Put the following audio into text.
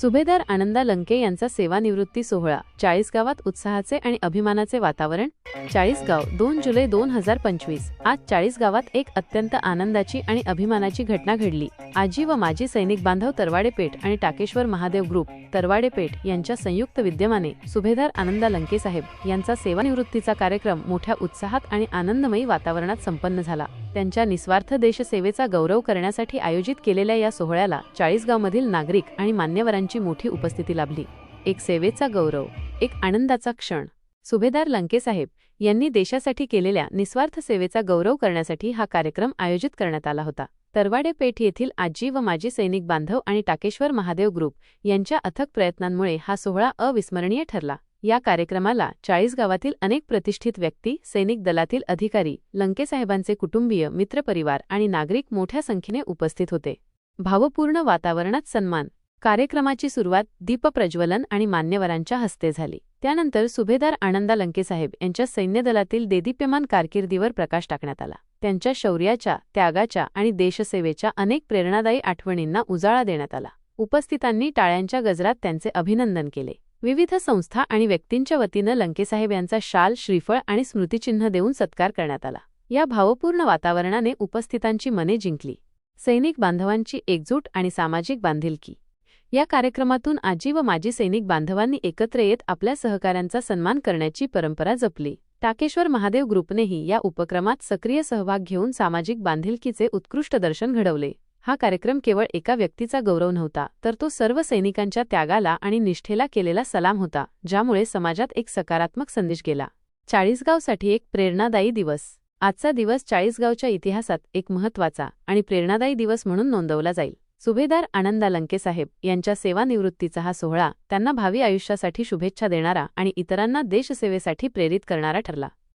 सुभेदार आनंदा लंके यांचा सेवानिवृत्ती सोहळा चाळीस गावात उत्साहाचे आणि अभिमानाचे वातावरण चाळीस गाव दोन जुलै दोन हजार पंचवीस आज चाळीस गावात एक अत्यंत आनंदाची आणि अभिमानाची घटना घडली. आजी व माजी सैनिक बांधव तरवाडे पेठ आणि टाकेश्वर महादेव ग्रुप तरवाडे पेठ यांच्या संयुक्त विद्यमाने सुभेदार आनंदा लंके साहेब यांचा सेवानिवृत्तीचा कार्यक्रम मोठ्या उत्साहात आणि आनंदमयी वातावरणात संपन्न झाला. त्यांच्या निस्वार्थ देशसेवेचा गौरव करण्यासाठी आयोजित केलेल्या या सोहळ्याला चाळीसगावमधील नागरिक आणि मान्यवरांची मोठी उपस्थिती लाभली. एक सेवेचा गौरव एक आनंदाचा क्षण. सुभेदार लंकेसाहेब यांनी देशासाठी केलेल्या निस्वार्थ सेवेचा गौरव करण्यासाठी हा कार्यक्रम आयोजित करण्यात आला होता. तरवाडे पेठ येथील आजी व माजी सैनिक बांधव आणि टाकेश्वर महादेव ग्रुप यांच्या अथक प्रयत्नांमुळे हा सोहळा अविस्मरणीय ठरला. या कार्यक्रमाला चाळीस गावातील अनेक प्रतिष्ठित व्यक्ती सैनिक दलातील अधिकारी लंकेसाहेबांचे कुटुंबीय मित्रपरिवार आणि नागरिक मोठ्या संख्येने उपस्थित होते. भावपूर्ण वातावरणात सन्मान. कार्यक्रमाची सुरुवात दीपप्रज्वलन आणि मान्यवरांच्या हस्ते झाली. त्यानंतर सुभेदार आनंदा लंकेसाहेब यांच्या सैन्यदलातील देदीप्यमान कारकिर्दीवर प्रकाश टाकण्यात आला. त्यांच्या शौर्याच्या त्यागाच्या आणि देशसेवेच्या अनेक प्रेरणादायी आठवणींना उजाळा देण्यात आला. उपस्थितांनी टाळ्यांच्या गजरात त्यांचे अभिनंदन केले. विविध संस्था आणि व्यक्तींच्या वतीनं लंकेसाहेब यांचा शाल श्रीफळ आणि स्मृतिचिन्ह देऊन सत्कार करण्यात आला. या भावपूर्ण वातावरणाने उपस्थितांची मने जिंकली. सैनिक बांधवांची एकजूट आणि सामाजिक बांधिलकी. या कार्यक्रमातून आजी व माजी सैनिक बांधवांनी एकत्र येत आपल्या सहकाऱ्यांचा सन्मान करण्याची परंपरा जपली. टाकेश्वर महादेव ग्रुपनेही या उपक्रमात सक्रिय सहभाग घेऊन सामाजिक बांधिलकीचे उत्कृष्ट दर्शन घडवले. हा कार्यक्रम केवळ एका व्यक्तीचा गौरव नव्हता तर तो सर्व सैनिकांच्या त्यागाला आणि निष्ठेला केलेला सलाम होता ज्यामुळे समाजात एक सकारात्मक संदेश गेला. चाळीसगावसाठी एक प्रेरणादायी दिवस. आजचा दिवस चाळीसगावच्या इतिहासात एक महत्त्वाचा आणि प्रेरणादायी दिवस म्हणून नोंदवला जाईल. सुभेदार आनंदा लंकेसाहेब यांच्या सेवानिवृत्तीचा हा सोहळा त्यांना भावी आयुष्यासाठी शुभेच्छा देणारा आणि इतरांना देशसेवेसाठी प्रेरित करणारा ठरला.